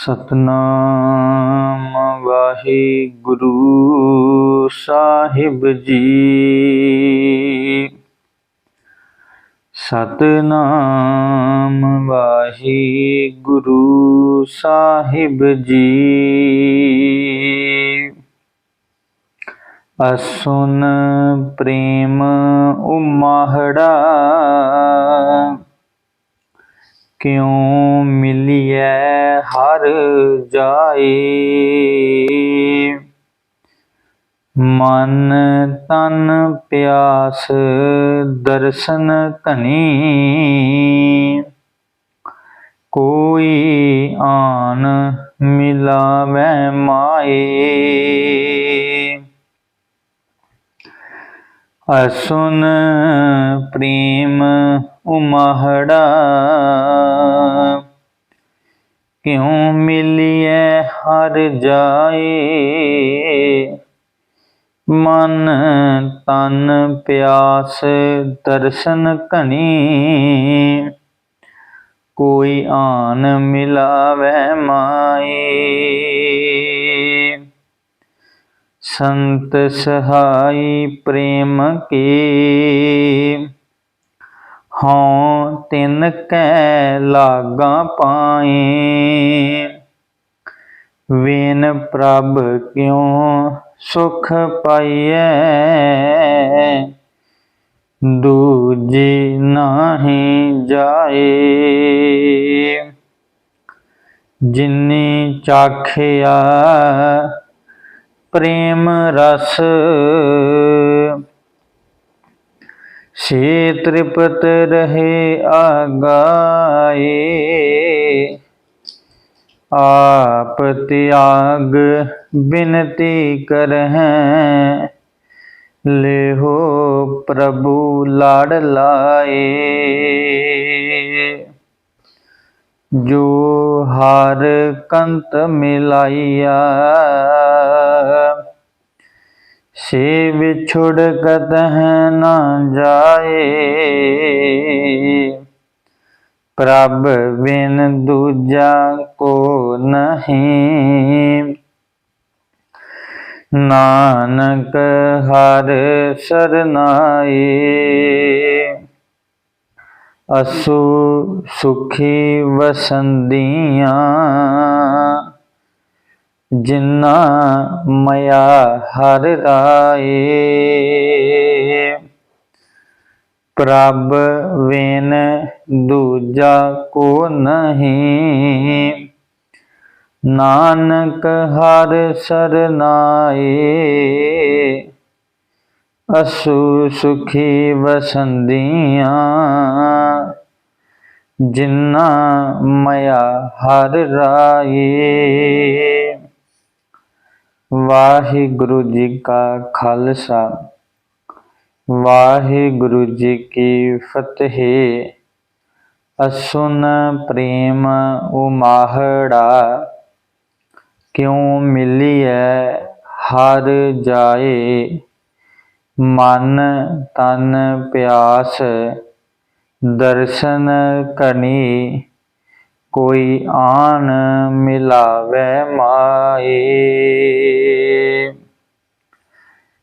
ਸਤਨਾਮ ਵਾਹਿਗੁਰੂ ਸਾਹਿਬ ਜੀ। ਸਤਨਾਮ ਵਾਹਿਗੁਰੂ ਸਾਹਿਬ ਜੀ। ਅਸੁਨ ਪ੍ਰੇਮ ਉਮਾਹੜਾ। ਕਿਉ ਮਿਲਿਐ ਹਰ ਜਾਏ? ਮਨ ਤਨ ਪਿਆਸ ਦਰਸ਼ਨ ਕਨੀ ਕੋਈ ਆਨ ਮਿਲਾਵੈ ਮਾਏ। ਅਸੁਨ ਪ੍ਰੇਮ ਉਮਹੜਾ। ਕਿਉ ਮਿਲਿਐ ਹਰ ਜਾਏ? ਮਨ ਤਨ ਪਿਆਸ ਦਰਸ਼ਨ ਕਨੀ ਕੋਈ ਆਨ ਮਿਲਾਵੈ ਮਾਏ। ਸੰਤ ਸਹਾਈ ਪ੍ਰੇਮ ਕੀ। ਹਉ ਤਿਨ ਕੈ ਲਾਗਾ ਪਾਏ। ਵੇਨ ਪ੍ਰਭ ਕਿਉ ਸੁਖ ਪਾਈਐ। ਦੂਜੀ ਨਾਹੀ ਜਾਏ। ਜਿਨੀ ਚਾਖਿਆ ਪ੍ਰੇਮ ਰਸ। ਸੇ ਤ੍ਰਿਪਤ ਰਹੇ ਆਗਾਏ, ਆਪ ਤਿਆਗ ਬਿਨਤੀ ਕਰਹਿ, ਲਿਹੋ ਪ੍ਰਭੂ ਲਾੜ ਲਾਏ। ਜੋ ਹਰ ਕੰਤ ਮਿਲਾਈਆ ਸੇ ਵਿਛੁੜ ਕਤਹਿ ਨਾ ਜਾਏ। ਪ੍ਰਭ ਬਿਨ ਦੂਜਾ ਕੋ ਨਹੀਂ। ਨਾਨਕ ਹਰ ਸਰਨਾਏ। ਅਸੂ ਸੁਖੀ ਵਸੰਦੀਆਂ। ਜਿਨਾ ਮਇਆ ਹਰ ਰਾਏ। ਪ੍ਰਭ ਵੇਨ ਦੂਜਾ ਕੋ ਨਹੀਂ। ਨਾਨਕ ਹਰ ਸਰਨਾਏ। ਅਸੂ ਸੁਖੀ ਵਸੰਦੀਆਂ। ਜਿਨਾ ਮਇਆ ਹਰ ਰਾਏ। ਵਾਹਿਗੁਰੂ ਜੀ ਕਾ ਖਾਲਸਾ। ਵਾਹਿਗੁਰੂ ਜੀ ਕੀ ਫਤਿਹ। ਅਸੁਨ ਪ੍ਰੇਮ ਉਮਾਹੜਾ, ਕਿਉ ਮਿਲੀਐ ਹਰ ਜਾਏ। ਮਨ ਤਨ ਪਿਆਸ, ਦਰਸ਼ਨ ਕਨੀ, ਕੋਈ ਆਨ ਮਿਲਾਵੇ ਮਾਏ।